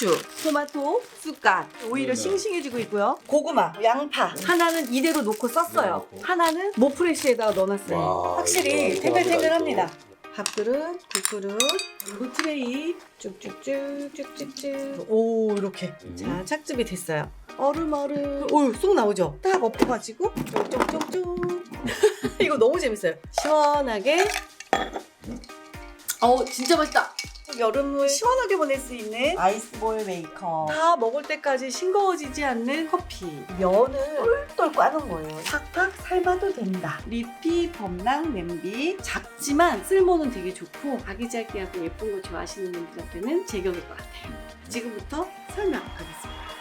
고추, 토마토, 쑥갓 오히려 네네. 싱싱해지고 있고요. 고구마, 양파 하나는 이대로 놓고 썼어요. 네, 놓고. 하나는 모프레시에다가 넣어놨어요. 와, 확실히 이거 탱글탱글합니다. 또. 밥그릇, 국그릇, 그리고 트레이 쭉쭉쭉 쭉쭉쭉 오 이렇게 음. 자 착즙이 됐어요. 얼음 얼음 오쏙 나오죠. 딱 엎어가지고 쪽쪽쪽쪽 이거 너무 재밌어요. 시원하게 어우 진짜 맛있다. 여름을 시원하게 보낼 수 있는 아이스볼 메이커. 다 먹을 때까지 싱거워지지 않는 커피. 면을 똘똘 까는 거예요. 팍팍 삶아도 된다. 리피 범랑 냄비. 작지만 쓸모는 되게 좋고 아기자기하고 예쁜 거 좋아하시는 분들한테는 제격일 것 같아요. 지금부터 설명하겠습니다.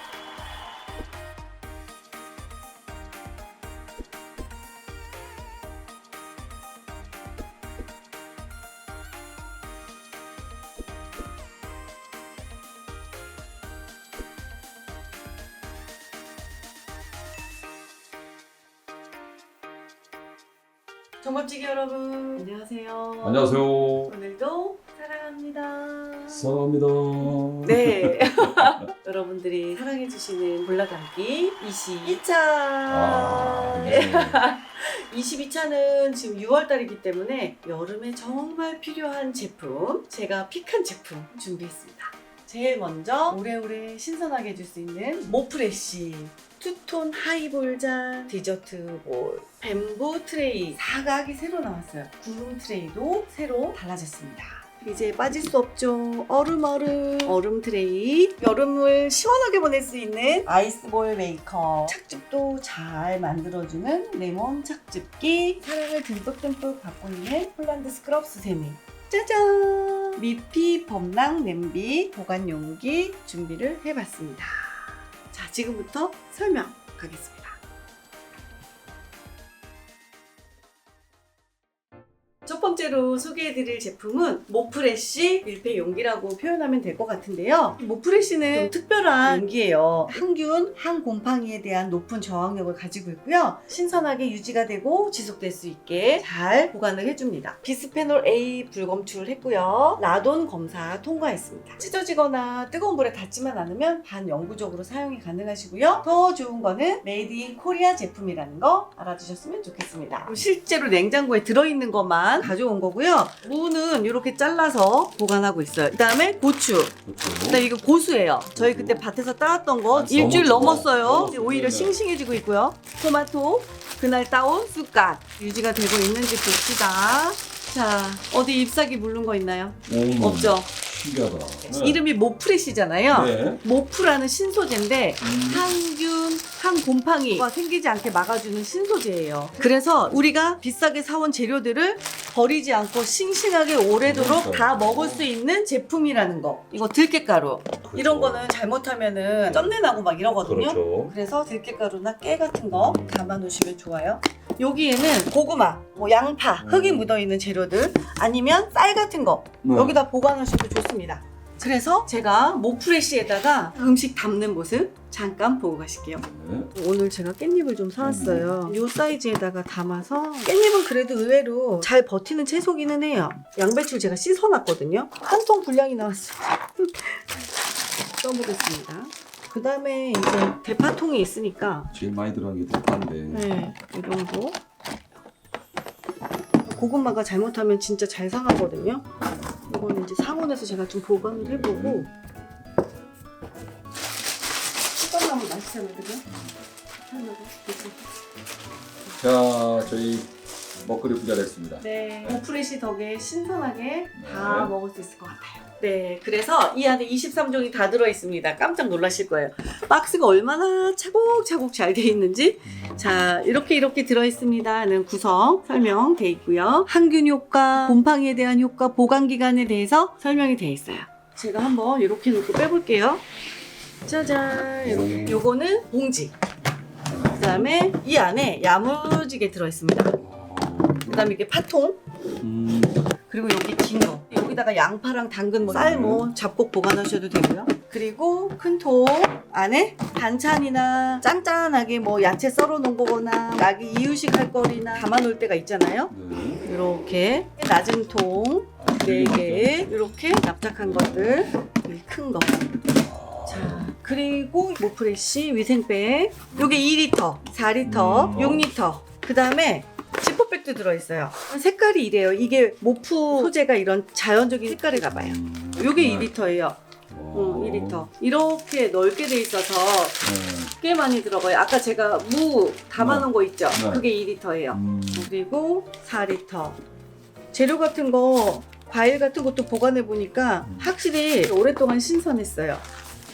22차. 아, 네. 22차는 지금 6월달이기 때문에 여름에 정말 필요한 제품, 제가 픽한 제품 준비했습니다. 제일 먼저 오래오래 신선하게 해줄 수 있는 모프레쉬 투톤 하이볼 잔 디저트 볼 뱀부 트레이 사각이 새로 나왔어요. 구름 트레이도 새로 달라졌습니다. 이제 빠질 수 없죠. 얼음 얼음 얼음 트레이 여름을 시원하게 보낼 수 있는 아이스볼 메이커 착즙도 잘 만들어주는 레몬 착즙기 사랑을 듬뿍듬뿍 받고 있는 폴란드 스크럽스 세미 짜잔 미피 범랑 냄비 보관 용기 준비를 해봤습니다. 자 지금부터 설명 가겠습니다. 번째로 소개해드릴 제품은 모프레쉬 밀폐 용기라고 표현하면 될 것 같은데요. 모프레쉬는 좀 특별한 용기예요. 항균, 항곰팡이에 대한 높은 저항력을 가지고 있고요. 신선하게 유지가 되고 지속될 수 있게 잘 보관을 해줍니다. 비스페놀 A 불검출을 했고요. 라돈 검사 통과했습니다. 찢어지거나 뜨거운 물에 닿지만 않으면 반영구적으로 사용이 가능하시고요. 더 좋은 거는 메이드 인 코리아 제품이라는 거 알아주셨으면 좋겠습니다. 실제로 냉장고에 들어있는 것만 가져 온 거고요. 무는 이렇게 잘라서 보관하고 있어요. 그 다음에 고추. 네, 이거 고수예요. 저희 그때 밭에서 따왔던 거 아, 일주일 넘었어요. 좋아. 이제 오히려. 싱싱해지고 있고요. 토마토, 그날 따온 쑥갓 유지가 되고 있는지 봅시다. 자, 어디 잎사귀 물른 거 있나요? 오, 없죠. 신기하다. 네. 이름이 모프레시잖아요. 네. 모프라는 신소재인데 음, 항균, 항곰팡이가 생기지 않게 막아주는 신소재예요. 그래서 우리가 비싸게 사온 재료들을 버리지 않고 싱싱하게 오래도록 그러니까요. 다 먹을 수 있는 제품이라는 거. 이거 들깨가루. 그렇죠. 이런 거는 잘못하면은 쩐내 나고 막 이러거든요. 그렇죠. 그래서 들깨가루나 깨 같은 거 담아 놓으시면 좋아요. 여기에는 고구마, 뭐 양파, 흙이 음. 묻어 있는 재료들 아니면 쌀 같은 거 네. 여기다 보관하셔도 좋습니다. 그래서 제가 모프레시에다가 음식 담는 모습 잠깐 보고 가실게요. 네. 오늘 제가 깻잎을 좀 사왔어요. 이 사이즈에다가 담아서 깻잎은 그래도 의외로 잘 버티는 채소기는 해요. 양배추 제가 씻어놨거든요. 한 통 분량이 나왔어요. 써보겠습니다. 그 다음에 이제 대파통이 있으니까 제일 많이 들어간 게 대파인데. 네, 이 정도. 고구마가 잘못하면 진짜 잘 상하거든요. 이거는 이제 상온에서 제가 좀 보관을 해보고. 수박나무 맛있잖아, 그죠? 하나가 그치? 자, 저희 먹거리 부자 됐습니다. 네. 오프레시 덕에 신선하게 다 네. 먹을 수 있을 것 같아요. 네. 그래서 이 안에 23종이 다 들어있습니다. 깜짝 놀라실 거예요. 박스가 얼마나 차곡차곡 잘 돼 있는지. 자, 이렇게 이렇게 들어있습니다는 구성 설명 돼 있고요. 항균 효과, 곰팡이에 대한 효과, 보관 기간에 대해서 설명이 돼 있어요. 제가 한번 이렇게 놓고 빼볼게요. 짜잔. 이렇게. 오. 요거는 봉지. 그 다음에 이 안에 야무지게 들어있습니다. 그 다음에 이게 파통. 음, 그리고 여기 긴 거. 여기다가 양파랑 당근, 뭐 쌀 뭐 잡곡 보관하셔도 되고요. 그리고 큰 통 안에 반찬이나 짠짠하게 뭐 야채 썰어 놓은 거거나 낙이 이유식 할 거리나 담아 놓을 때가 있잖아요. 네. 이렇게 낮은 통 아, 네 개, 이렇게 납작한 것들, 이큰 거. 아, 그리고 모프레쉬 위생백. 요게 2리터, 4리터, 음. 6리터. 그 다음에 지퍼백도 들어있어요. 색깔이 이래요. 이게 모프 소재가 이런 자연적인 색깔인가 봐요. 음. 요게 네. 2리터예요. 어. 응, 2리터. 이렇게 넓게 돼 있어서 네. 꽤 많이 들어가요. 아까 제가 무 담아놓은 거 있죠? 네. 그게 2리터예요. 음. 그리고 4리터. 재료 같은 거, 과일 같은 것도 보관해 보니까 음. 확실히 오랫동안 신선했어요.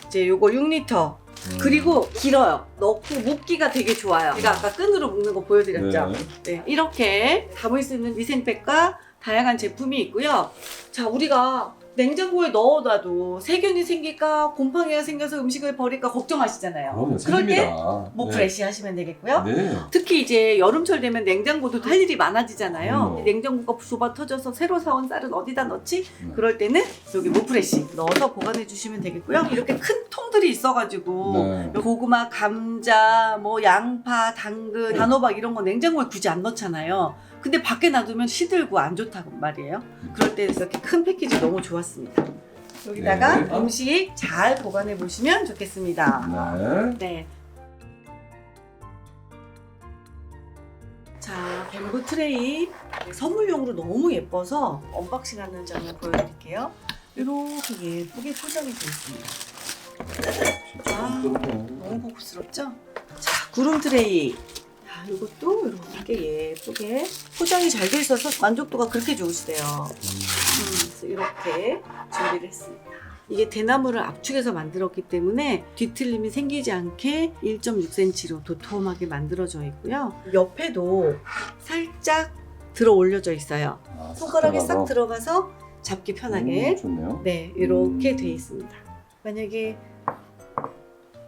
이제 요거 6리터. 음. 그리고 길어요. 넣고 묶기가 되게 좋아요. 제가 아까 끈으로 묶는 거 보여드렸죠? 네. 네, 이렇게 담을 수 있는 위생백과 다양한 제품이 있고요. 자, 우리가 냉장고에 넣어놔도 세균이 생길까, 곰팡이가 생겨서 음식을 버릴까 걱정하시잖아요. 그럼요. 그럴 때 생깁니다. 뭐 네. 프레시 하시면 되겠고요. 네. 특히 이제 여름철 되면 냉장고도 할 일이 많아지잖아요. 음. 냉장고가 좁아 터져서 새로 사온 쌀은 어디다 넣지? 네. 그럴 때는 여기 모프레시 넣어서 보관해 주시면 되겠고요. 이렇게 큰 통들이 있어가지고 네. 고구마, 감자, 뭐 양파, 당근, 단호박 이런 거 냉장고에 굳이 안 넣잖아요. 근데 밖에 놔두면 시들고 안 좋다고 말이에요. 그럴 때 이렇게 큰 패키지 너무 좋았습니다. 여기다가 네. 음식 잘 보관해 보시면 좋겠습니다. 네. 네. 자, 뱀부 트레이 선물용으로 너무 예뻐서 언박싱 하는 장면 보여드릴게요. 이렇게 예쁘게 포장이 되어 있습니다. 진짜 아. 부드럽네요. 너무 고급스럽죠? 자, 구름 트레이. 자, 이것도 이렇게 예쁘게 포장이 잘 돼 있어서 만족도가 그렇게 좋으시대요. 음, 이렇게 준비를 했습니다. 이게 대나무를 압축해서 만들었기 때문에 뒤틀림이 생기지 않게 1.6cm로 도톰하게 만들어져 있고요. 옆에도 살짝 들어 올려져 있어요. 아, 손가락에 싹 들어가서. 들어가서 잡기 편하게 음, 좋네요. 네, 이렇게 음. 돼 있습니다. 만약에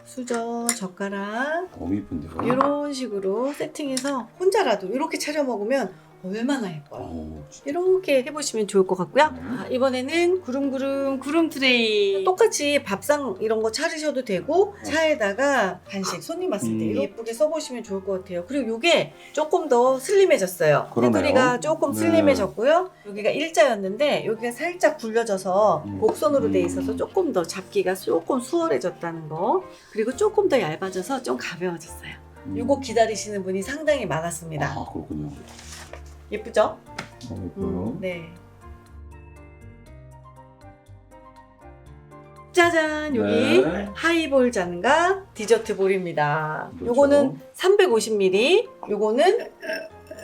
수저, 젓가락 너무 이쁜데요. 이런 식으로 세팅해서 혼자라도 이렇게 차려 먹으면 얼마나 예뻐요. 오, 진짜. 이렇게 해보시면 좋을 것 같고요. 네. 아, 이번에는 구름구름 구름 트레이 똑같이 밥상 이런 거 차리셔도 되고 차에다가 간식 손님 왔을 때 음. 예쁘게 써보시면 좋을 것 같아요. 그리고 이게 조금 더 슬림해졌어요. 그러네요. 테두리가 조금 네. 슬림해졌고요. 여기가 일자였는데 여기가 살짝 굴려져서 음. 곡선으로 돼 음. 있어서 조금 더 잡기가 조금 수월해졌다는 거. 그리고 조금 더 얇아져서 좀 가벼워졌어요. 음. 이거 기다리시는 분이 상당히 많았습니다. 아, 그렇군요. 예쁘죠? 너무 예뻐요. 음, 네. 짜잔 여기 네. 하이볼 잔과 디저트 볼입니다. 그렇죠. 요거는 350ml, 요거는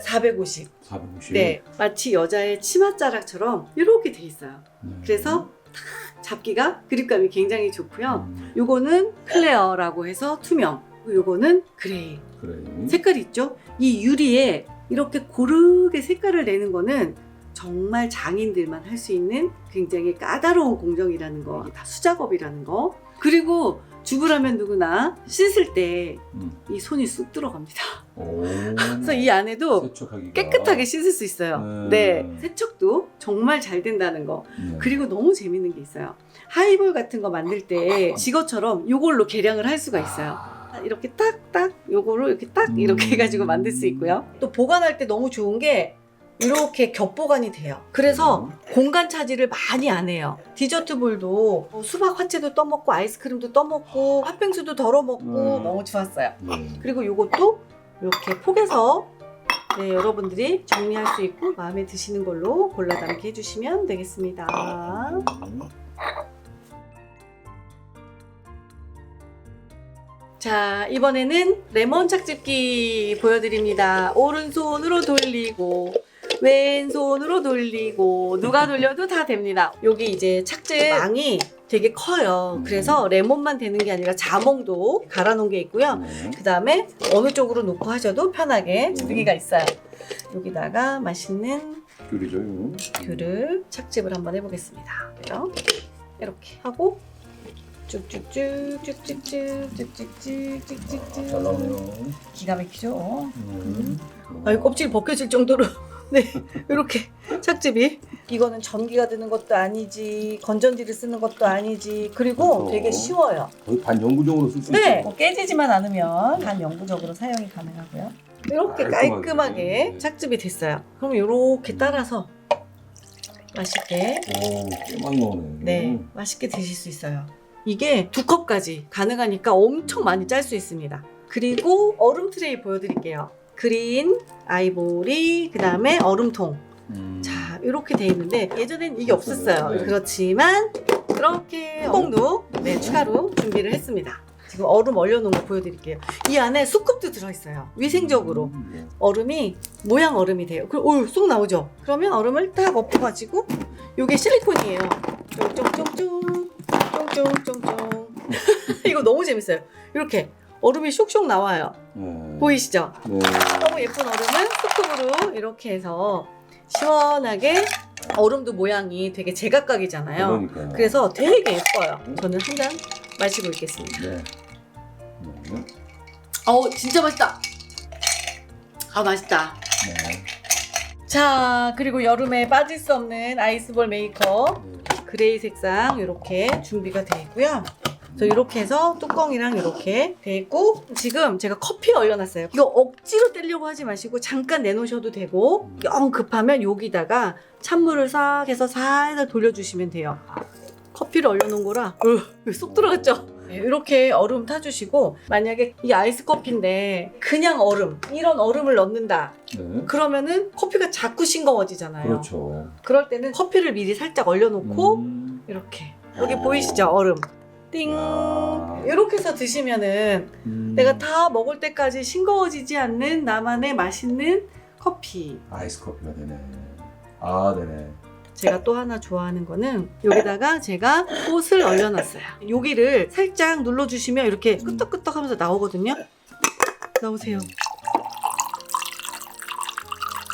450. 450. 네, 마치 여자의 치맛자락처럼 이렇게 돼 있어요. 네. 그래서 탁 잡기가 그립감이 굉장히 좋고요. 음, 요거는 클레어라고 해서 투명. 요거는 그레이. 그래. 색깔이 있죠? 이 유리에 이렇게 고르게 색깔을 내는 거는 정말 장인들만 할 수 있는 굉장히 까다로운 공정이라는 거, 다 수작업이라는 거. 그리고 주부라면 누구나 씻을 때이 음. 손이 쑥 들어갑니다. 오. 그래서 이 안에도 세척하기가. 깨끗하게 씻을 수 있어요. 네. 네. 세척도 정말 잘 된다는 거. 네. 그리고 너무 재밌는 게 있어요. 하이볼 같은 거 만들 때 지거처럼 이걸로 계량을 할 수가 있어요. 이렇게 딱딱 요거로 이렇게 딱 음. 이렇게 해가지고 만들 수 있고요. 또 보관할 때 너무 좋은 게 이렇게 겹보관이 돼요. 그래서 공간 차지를 많이 안 해요. 디저트 볼도 뭐 수박 화채도 떠먹고 아이스크림도 떠먹고 팥빙수도 덜어 먹고 음. 너무 좋았어요. 네. 그리고 요것도 이렇게 포개서 네, 여러분들이 정리할 수 있고 마음에 드시는 걸로 골라 담게 해주시면 되겠습니다. 자, 이번에는 레몬 착즙기 보여드립니다. 오른손으로 돌리고, 왼손으로 돌리고, 누가 돌려도 다 됩니다. 여기 이제 착즙 망이 되게 커요. 그래서 레몬만 되는 게 아니라 자몽도 갈아 놓은 게 있고요. 네. 그 다음에 어느 쪽으로 놓고 하셔도 편하게 주기가 있어요. 여기다가 맛있는 귤이죠. 귤을 착즙을 한번 해보겠습니다. 이렇게 하고 쭉쭉쭉 쭉쭉쭉 쭉쭉쭉 쭉쭉쭉 잘 나오네요. 기가 막히죠? 음. 아이 껍질 벗겨질 정도로 네 이렇게 착즙이 이거는 전기가 드는 것도 아니지 건전지를 쓰는 것도 아니지 그리고 그렇죠. 되게 쉬워요. 거의 반영구적으로 쓸수 네. 뭐 깨지지만 않으면 단 영구적으로 사용이 가능하고요. 이렇게 깔끔하게. 깔끔하게 네. 착즙이 됐어요. 그럼 이렇게 따라서 맛있게 오, 꽤 많이 나오네. 네 맛있게 드실 수 있어요. 이게 두 컵까지 가능하니까 엄청 많이 짤 수 있습니다. 그리고 얼음 트레이 보여드릴게요. 그린, 아이보리, 그 다음에 얼음통. 음. 자, 이렇게 돼 있는데 예전엔 이게 없었어요. 네. 그렇지만 이렇게 뚜껑도 네, 추가로 준비를 했습니다. 지금 얼음 얼려놓은 거 보여드릴게요. 이 안에 수컵도 들어있어요. 위생적으로. 음, 네. 얼음이 모양 얼음이 돼요. 그럼 오, 쏙 나오죠. 그러면 얼음을 딱 엎어가지고 이게 실리콘이에요. 쫑쫑쫑쫑 쫑 쫑쫑쫑 이거 너무 재밌어요. 이렇게 얼음이 쇽쇽 나와요. 네. 보이시죠? 네. 너무 예쁜 얼음을 소품으로 이렇게 해서 시원하게 얼음도 모양이 되게 제각각이잖아요. 그러니까요. 그래서 되게 예뻐요. 저는 한 잔 마시고 있겠습니다. 네. 네. 어우 진짜 맛있다. 아 맛있다. 네. 자 그리고 여름에 빠질 수 없는 아이스볼 메이커 그레이 색상 이렇게 준비가 되어 있고요. 그래서 이렇게 해서 뚜껑이랑 이렇게 돼 있고 지금 제가 커피 얼려놨어요. 이거 억지로 떼려고 하지 마시고 잠깐 내놓으셔도 되고 영 급하면 여기다가 찬물을 싹 해서 살살 돌려주시면 돼요. 커피를 얼려놓은 거라 으, 쏙 들어갔죠? 네, 이렇게 얼음 타주시고 만약에 이 아이스 커피인데 그냥 얼음 이런 얼음을 넣는다 네. 그러면은 커피가 자꾸 싱거워지잖아요. 그렇죠. 그럴 때는 커피를 미리 살짝 얼려놓고 음. 이렇게 여기 어. 보이시죠 얼음 띵 야. 이렇게 해서 드시면은 음. 내가 다 먹을 때까지 싱거워지지 않는 나만의 맛있는 커피 아이스 커피가 되네. 아, 네네. 제가 또 하나 좋아하는 거는 여기다가 제가 꽃을 얼려놨어요 여기를 살짝 눌러주시면 이렇게 끄떡끄떡 하면서 나오거든요 나오세요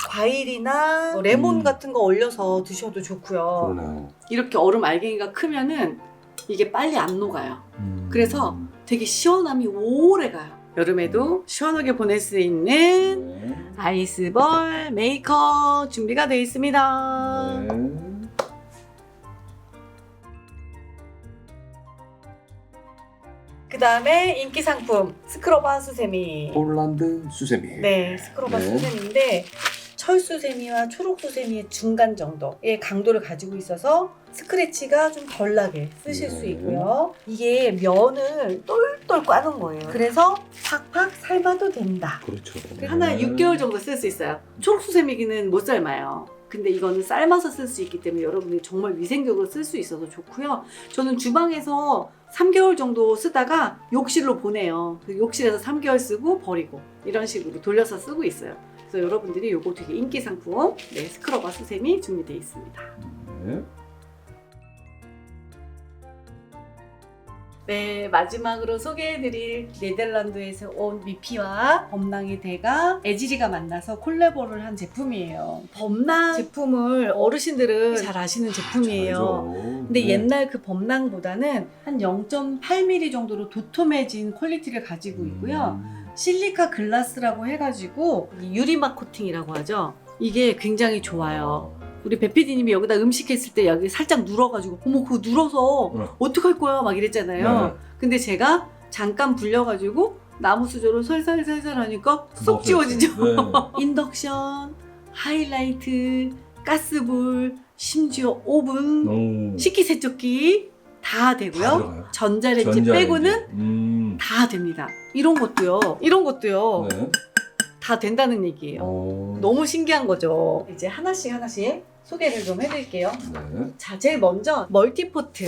과일이나 뭐 레몬 음. 같은 거 얼려서 드셔도 좋고요 그러네요. 이렇게 얼음 알갱이가 크면은 이게 빨리 안 녹아요. 음. 그래서 되게 시원함이 오래 가요. 여름에도 시원하게 보낼 수 있는 네. 아이스볼 메이커 준비가 되어 있습니다. 네. 그 다음에 인기 상품 스크러버 수세미. 폴란드 수세미. 네, 스크러버 네. 수세미인데 철수세미와 초록수세미의 중간 정도의 강도를 가지고 있어서 스크래치가 좀 덜 나게 쓰실 수 네. 있고요. 이게 면을 똘똘 까는 거예요. 그래서 팍팍 삶아도 된다. 그렇죠. 하나에 네. 6개월 정도 쓸 수 있어요. 초록수세미기는 못 삶아요. 근데 이거는 삶아서 쓸 수 있기 때문에 여러분들이 정말 위생적으로 쓸 수 있어서 좋고요. 저는 주방에서 3개월 정도 쓰다가 욕실로 보내요. 그 욕실에서 3개월 쓰고 버리고 이런 식으로 돌려서 쓰고 있어요. 그래서 여러분들이 이거 되게 인기 상품 네, 스크러버 수세미 준비되어 있습니다. 네. 네, 마지막으로 소개해드릴 네덜란드에서 온 미피와 범랑의 대가 에지리가 만나서 콜라보를 한 제품이에요. 범랑 제품을 어르신들은 잘 아시는 제품이에요. 알죠. 근데 네. 옛날 그 범랑보다는 한 0.8mm 정도로 도톰해진 퀄리티를 가지고 있고요. 음. 실리카 글라스라고 해가지고 이 유리막 코팅이라고 하죠. 이게 굉장히 좋아요. 우리 배피디님이 여기다 음식 했을 때 여기 살짝 눌어가지고 어머 그거 눌어서 어. 어떡할 거야 막 이랬잖아요. 네. 근데 제가 잠깐 불려가지고 나무 수저로 살살살살 하니까 쏙. 지워지죠. 네. 인덕션, 하이라이트, 가스불, 심지어 오븐, 오. 식기세척기 다다 되고요. 들어가요? 전자레인지, 전자레인지. 빼고는 음. 다 됩니다. 이런 것도요. 이런 것도요. 네. 다 된다는 얘기예요. 어. 너무 신기한 거죠. 이제 하나씩 하나씩 소개를 좀 해드릴게요. 네. 자, 제일 먼저 멀티포트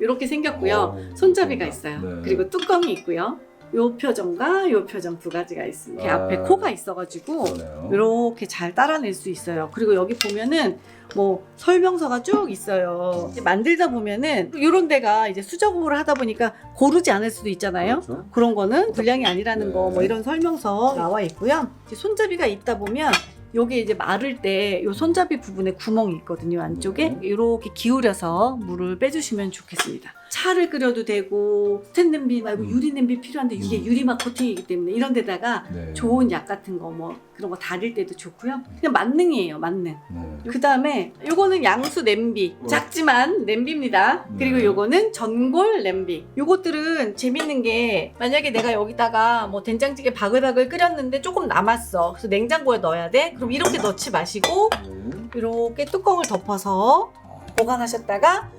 이렇게 생겼고요. 어. 손잡이가 있어요. 네. 그리고 뚜껑이 있고요. 요 표정과 요 표정 두 가지가 있습니다. 아. 앞에 코가 있어가지고 그러네요. 이렇게 잘 따라낼 수 있어요. 그리고 여기 보면은 뭐 설명서가 쭉 있어요. 만들다 보면은 이런 데가 이제 수작업을 하다 보니까 고르지 않을 수도 있잖아요. 그렇죠. 그런 거는 분량이 아니라는 네. 거뭐 이런 설명서 나와 있고요. 손잡이가 있다 보면 여기 이제 마를 때 요 손잡이 부분에 구멍이 있거든요 안쪽에 네. 이렇게 기울여서 물을 빼주시면 좋겠습니다. 차를 끓여도 되고 스텐 냄비 말고 음. 유리 냄비 필요한데 이게 음. 유리막 코팅이기 때문에 이런 데다가 네. 좋은 약 같은 거 뭐 그런 거 다릴 때도 좋고요. 그냥 만능이에요 만능. 네. 그 다음에 요거는 양수 냄비 어. 작지만 냄비입니다 네. 그리고 요거는 전골 냄비 요것들은 재밌는 게 만약에 내가 여기다가 뭐 된장찌개 바글바글 끓였는데 조금 남았어 그래서 냉장고에 넣어야 돼 그럼 이렇게 넣지 마시고 네. 이렇게 뚜껑을 덮어서 아. 보관하셨다가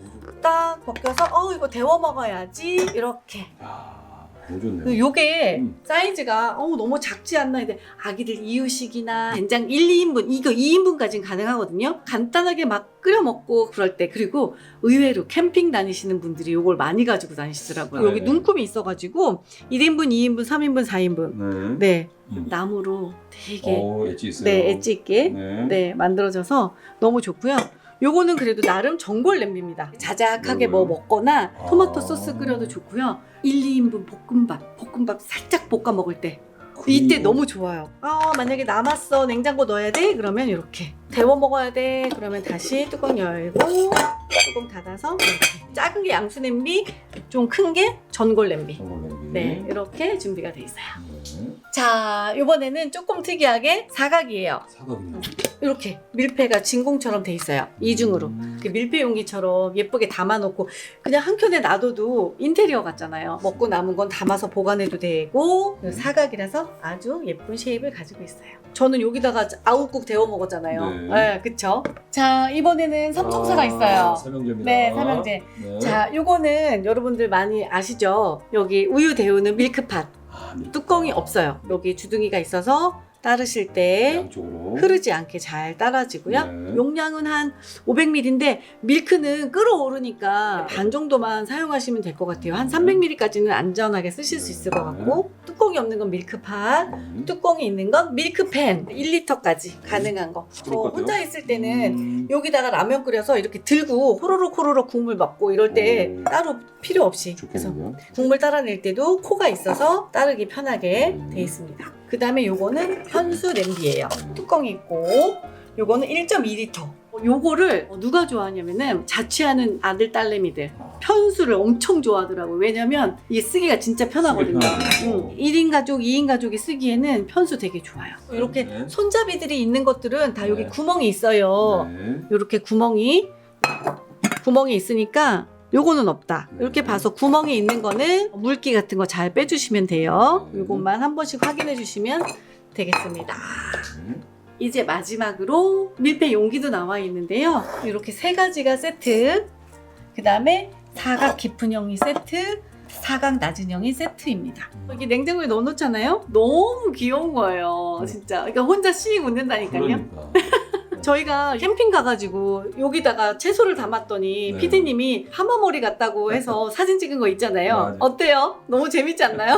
딱 벗겨서 어 이거 데워 먹어야지 이렇게 야, 너무 좋네요. 그 요게 음. 사이즈가 어 너무 작지 않나 근데 아기들 이유식이나 된장 1, 2인분 이거 2인분까지는 가능하거든요 간단하게 막 끓여 먹고 그럴 때 그리고 의외로 캠핑 다니시는 분들이 요걸 많이 가지고 다니시더라고요 네. 여기 눈금이 있어가지고 1인분 2인분 3인분 4인분 네. 네 음. 나무로 되게 어, 엣지 있어요. 네 엣지 있게 네. 네, 만들어져서 너무 좋고요. 요거는 그래도 나름 전골 냄비입니다. 자작하게 뭐 요거요? 먹거나 토마토 아. 소스 끓여도 좋고요. 1, 2인분 볶음밥, 볶음밥 살짝 볶아 먹을 때 그- 이때 너무 좋아요. 아, 만약에 남았어. 냉장고 넣어야 돼? 그러면 이렇게. 데워 먹어야 돼. 그러면 다시 뚜껑 열고 뚜껑 닫아서 이렇게. 작은 게 양수 냄비, 좀 큰 게 전골 냄비. 전골 냄비. 네, 이렇게 준비가 돼 있어요. 네. 자, 이번에는 조금 특이하게 사각이에요. 사각이네. 이렇게 밀폐가 진공처럼 돼 있어요. 이중으로. 음. 그 밀폐 용기처럼 예쁘게 담아놓고 그냥 한 켠에 놔둬도 인테리어 같잖아요. 먹고 남은 건 담아서 보관해도 되고 음. 사각이라서 아주 예쁜 쉐입을 가지고 있어요. 저는 여기다가 아욱국 데워 먹었잖아요. 네. 네, 그쵸? 자, 이번에는 삼총사가 아, 있어요. 삼형제입니다. 네, 삼형제. 네. 자, 요거는 여러분들 많이 아시죠? 여기 우유 데우는 밀크팟. 뚜껑이 없어요. 여기 주둥이가 있어서 따르실 때 양쪽으로. 흐르지 않게 잘 따라지고요. 네. 용량은 한 500ml인데 밀크는 끓어오르니까 반 정도만 사용하시면 될 것 같아요. 한 300ml까지는 안전하게 쓰실 수 있을 것 같고 뚜껑이 없는 건 밀크팟, 음. 뚜껑이 있는 건 밀크팬 1리터까지 가능한 거. 그럴 어, 같아요. 혼자 있을 때는 음. 여기다가 라면 끓여서 이렇게 들고 호로록 호로록 국물 먹고 이럴 때 오. 따로 필요 없이 그래서 좋겠네요. 국물 따라낼 때도 코가 있어서 따르기 편하게 음. 돼 있습니다. 그 다음에 요거는 현수 냄비예요. 음. 뚜껑이 있고 요거는 1.2리터. 요거를 누가 좋아하냐면은 자취하는 아들 딸내미들 편수를 엄청 좋아하더라고요. 왜냐면 이게 쓰기가 진짜 편하거든요. 응. 1인 가족, 2인 가족이 쓰기에는 편수 되게 좋아요. 이렇게 네. 손잡이들이 있는 것들은 다 여기 네. 구멍이 있어요. 네. 이렇게 구멍이 구멍이 있으니까 요거는 없다. 네. 이렇게 봐서 구멍이 있는 거는 물기 같은 거 잘 빼주시면 돼요. 네. 요것만 한 번씩 확인해 주시면 되겠습니다. 네. 이제 마지막으로 밀폐 용기도 나와 있는데요. 이렇게 세 가지가 세트. 그 다음에 사각 깊은 형이 세트. 사각 낮은 형이 세트입니다. 이게 냉장고에 넣어놓잖아요. 너무 귀여운 거예요. 진짜. 그러니까 혼자 씩 웃는다니까요. 그러니까. 저희가 캠핑 가가지고 여기다가 채소를 담았더니 네. 피디님이 하마머리 같다고 해서 사진 찍은 거 있잖아요. 맞아요. 어때요? 너무 재밌지 않나요?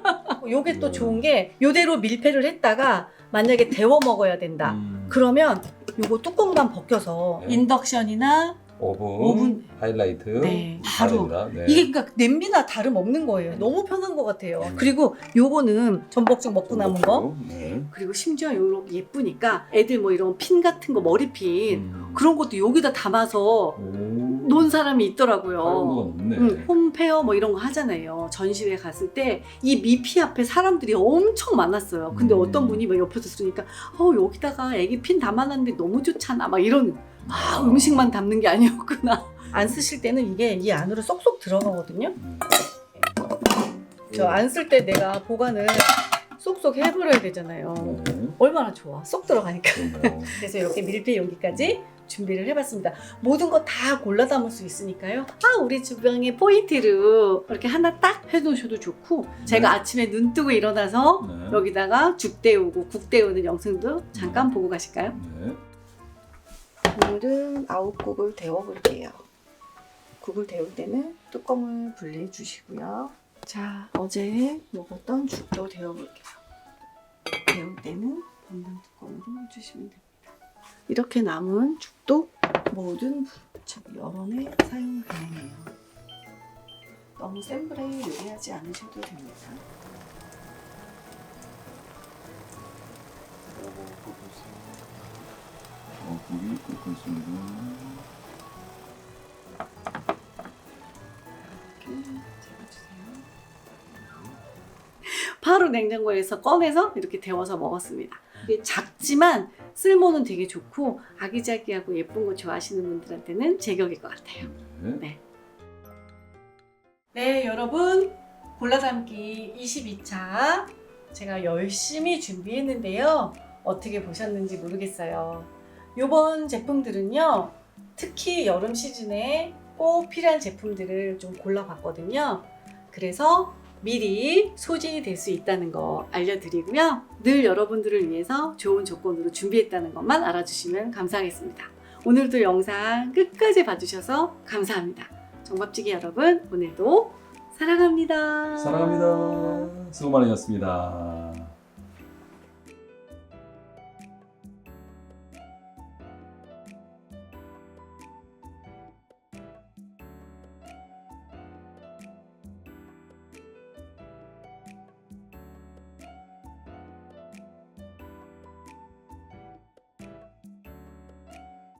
요게 또 네. 좋은 게 요대로 밀폐를 했다가 만약에 데워 먹어야 된다. 음. 그러면 요거 뚜껑만 벗겨서 네. 인덕션이나 오븐, 오븐. 하이라이트 네, 다 바로. 된다. 네. 이게 그러니까 냄비나 다름 없는 거예요. 너무 편한 것 같아요. 음. 그리고 요거는 전복죽 먹고 남은 거 네. 그리고 심지어 요렇게 예쁘니까 애들 뭐 이런 핀 같은 거 머리핀 음. 그런 것도 여기다 담아서 오. 논 사람이 다른 있더라고요. 없네. 응, 홈페어 뭐 이런 거 하잖아요. 전시회 갔을 때 이 미피 앞에 사람들이 엄청 많았어요. 근데 음. 어떤 분이 막 옆에서 쓰니까 어 여기다가 애기 핀 담아놨는데 너무 좋잖아. 막 이런 아 음식만 담는 게 아니었구나. 안 쓰실 때는 이게 이 안으로 쏙쏙 들어가거든요. 음. 저안 쓸 때 내가 보관을 쏙쏙 해버려야 되잖아요. 네. 얼마나 좋아. 쏙 들어가니까. 그래서 이렇게 밀폐 용기까지 준비를 해봤습니다. 모든 거 다 골라 담을 수 있으니까요. 아, 우리 주방의 포인트로 이렇게 하나 딱 해놓으셔도 좋고, 제가 네. 아침에 눈 뜨고 일어나서 네. 여기다가 죽 데우고 국 데우는 영상도 잠깐 보고 가실까요? 네. 오늘은 아웃국을 데워볼게요. 국을 데울 때는 뚜껑을 분리해 주시고요. 자, 어제 먹었던 죽도 데워볼게요. 데울 때는 번당 뚜껑으로 해주시면 됩니다. 이렇게 남은 죽도 모든 여론에 사용 가능해요. 너무 센 불에 요리하지 않으셔도 됩니다. 끓고 있습니다. 바로 냉장고에서 꺼내서 이렇게 데워서 먹었습니다. 이게 작지만 쓸모는 되게 좋고 아기자기하고 예쁜 거 좋아하시는 분들한테는 제격일 것 같아요. 네. 네, 여러분. 골라담기 22차 제가 열심히 준비했는데요. 어떻게 보셨는지 모르겠어요. 이번 제품들은요. 특히 여름 시즌에 꼭 필요한 제품들을 좀 골라봤거든요. 그래서 미리 소진이 될 수 있다는 거 알려드리고요. 늘 여러분들을 위해서 좋은 조건으로 준비했다는 것만 알아주시면 감사하겠습니다. 오늘도 영상 끝까지 봐주셔서 감사합니다. 정밥찌개 여러분, 오늘도 사랑합니다. 사랑합니다. 수고 많으셨습니다.